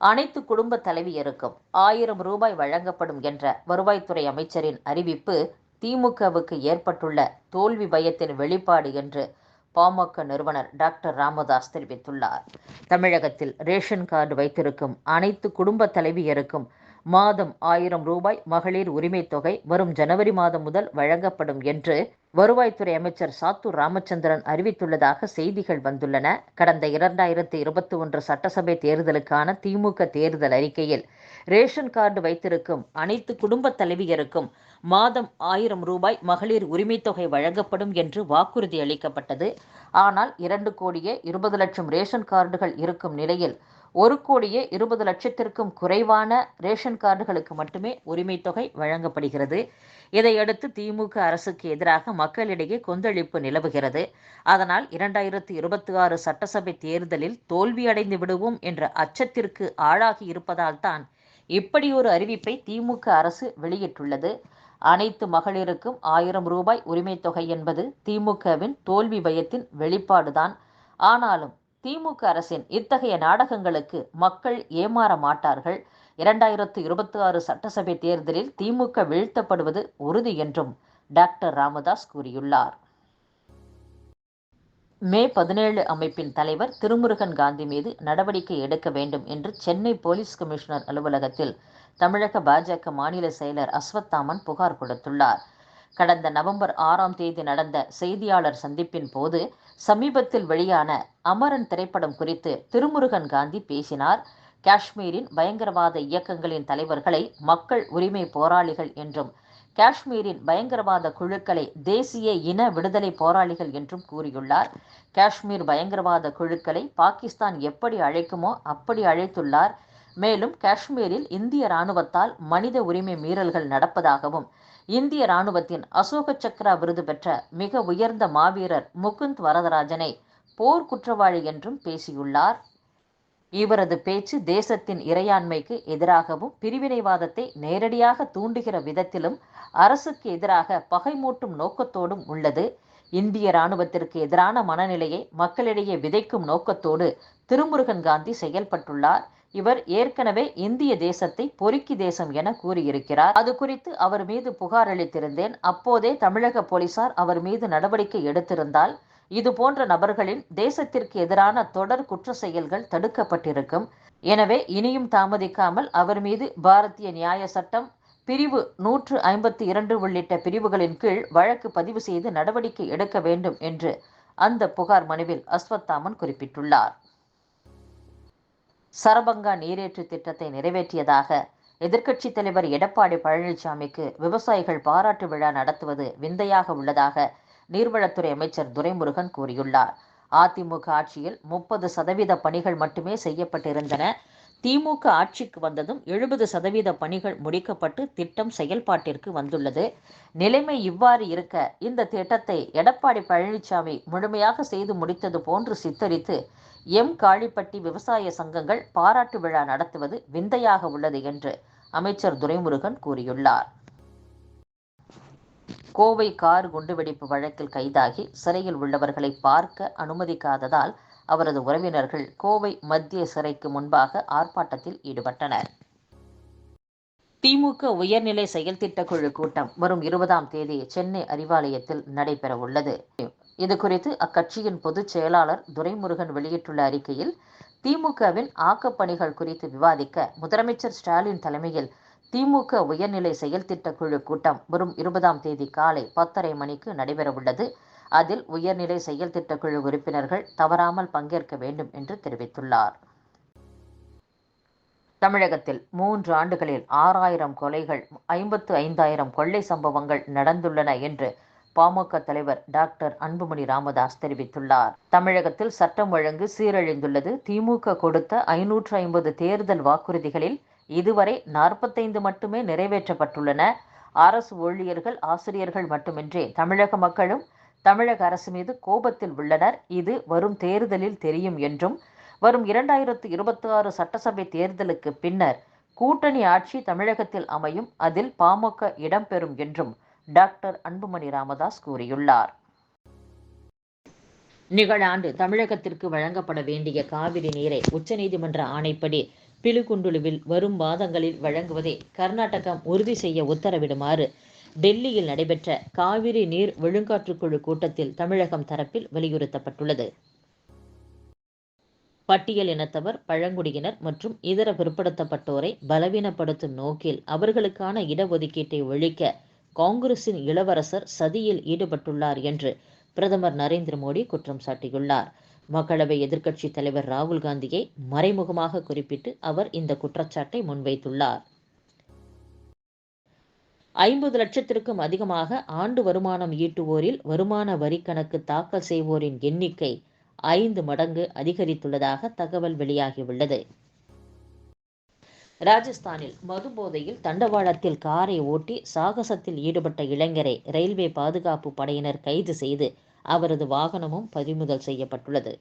அனைத்து குடும்ப தலைவியருக்கும் ஆயிரம் ரூபாய் வழங்கப்படும் என்ற வருவாய்த்துறை அமைச்சரின் அறிவிப்பு திமுகவுக்கு ஏற்பட்டுள்ள தோல்வி பயத்தின் வெளிப்பாடு என்று பாமக நிறுவனர் டாக்டர் ராமதாஸ் தெரிவித்துள்ளார். தமிழகத்தில் ரேஷன் கார்டு வைத்திருக்கும் அனைத்து குடும்ப தலைவியருக்கும் மாதம் ஆயிரம் ரூபாய் மகளிர் உரிமைத் தொகை வரும் ஜனவரி மாதம் முதல் வழங்கப்படும் என்று வருவாய்த்துறை அமைச்சர் சாத்தூர் ராமச்சந்திரன் அறிவித்துள்ளதாக செய்திகள் வந்துள்ளன. கடந்த இரண்டாயிரத்தி இருபத்தி ஒன்று சட்டசபை தேர்தலுக்கான திமுக தேர்தல் அறிக்கையில் ரேஷன் கார்டு வைத்திருக்கும் அனைத்து குடும்ப தலைவியருக்கும் மாதம் ஆயிரம் ரூபாய் மகளிர் உரிமைத் தொகை வழங்கப்படும் என்று வாக்குறுதி அளிக்கப்பட்டது. ஆனால் இரண்டு கோடியே இருபது லட்சம் ரேஷன் கார்டுகள் இருக்கும் நிலையில் ஒரு கோடியே இருபது லட்சத்திற்கும் குறைவான ரேஷன் கார்டுகளுக்கு மட்டுமே உரிமைத் தொகை வழங்கப்படுகிறது. இதையடுத்து திமுக அரசுக்கு எதிராக மக்களிடையே கொந்தளிப்பு நிலவுகிறது. அதனால் இரண்டாயிரத்தி இருபத்தி ஆறு சட்டசபை தேர்தலில் தோல்வியடைந்து விடுவோம் என்ற அச்சத்திற்கு ஆளாகி இருப்பதால் தான் இப்படி ஒரு அறிவிப்பை திமுக அரசு வெளியிட்டுள்ளது. அனைத்து மகளிருக்கும் ஆயிரம் ரூபாய் உரிமைத் தொகை என்பது திமுகவின் தோல்வி பயத்தின் வெளிப்பாடுதான். ஆனாலும் திமுக அரசின் இத்தகைய நாடகங்களுக்கு மக்கள் ஏமாற மாட்டார்கள். இரண்டாயிரத்து இருபத்தி ஆறு சட்டசபை தேர்தலில் திமுக வீழ்த்தப்படுவது உறுதி என்றும் டாக்டர் ராமதாஸ் கூறியுள்ளார். மே பதினேழு அமைப்பின் தலைவர் திருமுருகன் காந்தி மீது நடவடிக்கை எடுக்க வேண்டும் என்று சென்னை போலீஸ் கமிஷனர் அலுவலகத்தில் தமிழக பாஜக மாநில செயலர் அஸ்வத்தாமன் புகார் கொடுத்துள்ளார். கடந்த நவம்பர் ஆறாம் தேதி நடந்த செய்தியாளர் சந்திப்பின் போது சமீபத்தில் வெளியான அமரன் திரைப்படம் குறித்து திருமுருகன் காந்தி பேசினார். காஷ்மீரின் பயங்கரவாத இயக்கங்களின் தலைவர்களை மக்கள் உரிமை போராளிகள் என்றும் காஷ்மீரின் பயங்கரவாத குழுக்களை தேசிய இன விடுதலை போராளிகள் என்றும் கூறியுள்ளார். காஷ்மீர் பயங்கரவாத குழுக்களை பாகிஸ்தான் எப்படி அழைக்குமோ அப்படி அழைத்துள்ளார். மேலும் காஷ்மீரில் இந்திய ராணுவத்தால் மனித உரிமை மீறல்கள் நடப்பதாகவும் இந்திய ராணுவத்தின் அசோக சக்ரா விருது பெற்ற மிக உயர்ந்த மாவீரர் முகுந்த் வரதராஜனை போர் குற்றவாளி என்றும் பேசியுள்ளார். இவரது பேச்சு தேசத்தின் இறையாண்மைக்கு எதிராகவும் பிரிவினைவாதத்தை நேரடியாக தூண்டுகிற விதத்திலும் அரசுக்கு எதிராக பகைமூட்டும் நோக்கத்தோடும் உள்ளது. இந்திய இராணுவத்திற்கு எதிரான மனநிலையை மக்களிடையே விதைக்கும் நோக்கத்தோடு திருமுருகன் காந்தி செயல்பட்டுள்ளார். இவர் ஏற்கனவே இந்திய தேசத்தை பொறுக்கி தேசம் என கூறியிருக்கிறார். அது குறித்து அவர் மீது புகார் அளித்திருந்தேன். அப்போதே தமிழக போலீசார் அவர் மீது நடவடிக்கை எடுத்திருந்தால் இது போன்ற நபர்களின் தேசத்திற்கு எதிரான தொடர் குற்ற செயல்கள் தடுக்கப்பட்டிருக்கும். எனவே இனியும் தாமதிக்காமல் அவர் மீது பாரதிய நியாய சட்டம் பிரிவு நூற்று ஐம்பத்தி இரண்டு உள்ளிட்ட பிரிவுகளின் கீழ் வழக்கு பதிவு செய்து நடவடிக்கை எடுக்க வேண்டும் என்று அந்த புகார் மனுவில் அஸ்வத்தாமன் குறிப்பிட்டுள்ளார். சரபங்கா நீரேற்று திட்டத்தை நிறைவேற்றியதாக எதிர்க்கட்சித் தலைவர் எடப்பாடி பழனிசாமிக்கு விவசாயிகள் பாராட்டு விழா நடத்துவது விந்தையாக உள்ளதாக நீர்வளத்துறை அமைச்சர் துரைமுருகன் கூறியுள்ளார். அதிமுக ஆட்சியில் முப்பது சதவீத பணிகள் மட்டுமே செய்யப்பட்டிருந்தன. திமுக ஆட்சிக்கு வந்ததும் எழுபது சதவீத பணிகள் முடிக்கப்பட்டு திட்டம் செயல்பாட்டிற்கு வந்துள்ளது. நிலைமை இவ்வாறு இருக்க இந்த திட்டத்தை எடப்பாடி பழனிசாமி முழுமையாக செய்து முடித்தது போன்று சித்தரித்து எம். காளிப்பட்டி விவசாய சங்கங்கள் பாராட்டு விழா நடத்துவது விந்தையாக உள்ளது என்று அமைச்சர் துரைமுருகன் கூறியுள்ளார். கோவை கார் குண்டுவெடிப்பு வழக்கில் கைதாகி சிறையில் உள்ளவர்களை பார்க்க அனுமதிக்காததால் அவரது உறவினர்கள் கோவை மத்திய சிறைக்கு முன்பாக ஆர்ப்பாட்டத்தில் ஈடுபட்டனர். திமுக உயர்நிலை செயல்திட்ட குழு கூட்டம் வரும் இருபதாம் தேதி சென்னை அறிவாலயத்தில் நடைபெற உள்ளது. இது குறித்து அக்கட்சியின் பொதுச் செயலாளர் துரைமுருகன் வெளியிட்டுள்ள அறிக்கையில் திமுகவின் ஆக்கப்பணிகள் குறித்து விவாதிக்க முதலமைச்சர் ஸ்டாலின் தலைமையில் திமுக உயர்நிலை செயல்திட்ட குழு கூட்டம் வரும் இருபதாம் தேதி காலை பத்தரை மணிக்கு நடைபெறவுள்ளது அதில் உயர்நிலை செயல்திட்ட குழு உறுப்பினர்கள் தவறாமல் பங்கேற்க வேண்டும் என்று தெரிவித்துள்ளார். தமிழகத்தில் மூன்று ஆண்டுகளில் ஆறாயிரம் கொலைகள் ஐம்பத்து ஐந்தாயிரம் கொள்ளை சம்பவங்கள் நடந்துள்ளன என்று பாமக தலைவர் டாக்டர் அன்புமணி ராமதாஸ் தெரிவித்துள்ளார். தமிழகத்தில் சட்டம் ஒழுங்கு சீரழிந்துள்ளது. திமுக கொடுத்த ஐநூற்று ஐம்பது தேர்தல் வாக்குறுதிகளில் இதுவரை நாற்பத்தைந்து மட்டுமே நிறைவேற்றப்பட்டுள்ளன. அரசு ஊழியர்கள் ஆசிரியர்கள் மட்டுமின்றி தமிழக மக்களும் தமிழக அரசு மீது கோபத்தில் உள்ளனர். இது வரும் தேர்தலில் தெரியும் என்றும் வரும் இரண்டாயிரத்து இருபத்தி ஆறு சட்டசபை தேர்தலுக்கு பின்னர் கூட்டணி ஆட்சி தமிழகத்தில் அமையும். அதில் பாமக இடம்பெறும் என்றும் டாக்டர் அன்புமணி ராமதாஸ் கூறியுள்ளார். நிகழாண்டு தமிழகத்திற்கு வழங்கப்பட வேண்டிய காவிரி நீரை உச்சநீதிமன்ற ஆணைப்படி பிலுகுண்டுலுவில் வரும் மாதங்களில் வழங்குவதை கர்நாடகம் உறுதி செய்ய உத்தரவிடுமாறு டெல்லியில் நடைபெற்ற காவிரி நீர் ஒழுங்காற்றுக்குழு கூட்டத்தில் தமிழகம் தரப்பில் வலியுறுத்தப்பட்டுள்ளது. பட்டியல் இனத்தவர் பழங்குடியினர் மற்றும் இதர பிற்படுத்தப்பட்டோரை பலவீனப்படுத்தும் நோக்கில் அவர்களுக்கான இடஒதுக்கீட்டை ஒழிக்க காங்கிரசின் இளவரசர் சதியில் ஈடுபட்டுள்ளார் என்று பிரதமர் நரேந்திர மோடி குற்றம் சாட்டியுள்ளார். மக்களவை எதிர்க்கட்சித் தலைவர் ராகுல் காந்தியை மறைமுகமாக குறிப்பிட்டு அவர் இந்த குற்றச்சாட்டை முன்வைத்துள்ளார். ஐம்பது லட்சத்திற்கும் அதிகமாக ஆண்டு வருமானம் ஈட்டுவோரில் வருமான வரி கணக்கு தாக்கல் செய்வோரின் எண்ணிக்கை ஐந்து மடங்கு அதிகரித்துள்ளதாக தகவல் வெளியாகியுள்ளது. ராஜஸ்தானில் மது போதையில் தண்டவாளத்தில் காரை ஓட்டி சாகசத்தில் ஈடுபட்ட இளைஞரை ரயில்வே பாதுகாப்பு படையினர் கைது செய்து அவரது வாகனமும் பறிமுதல் செய்யப்பட்டுள்ளது.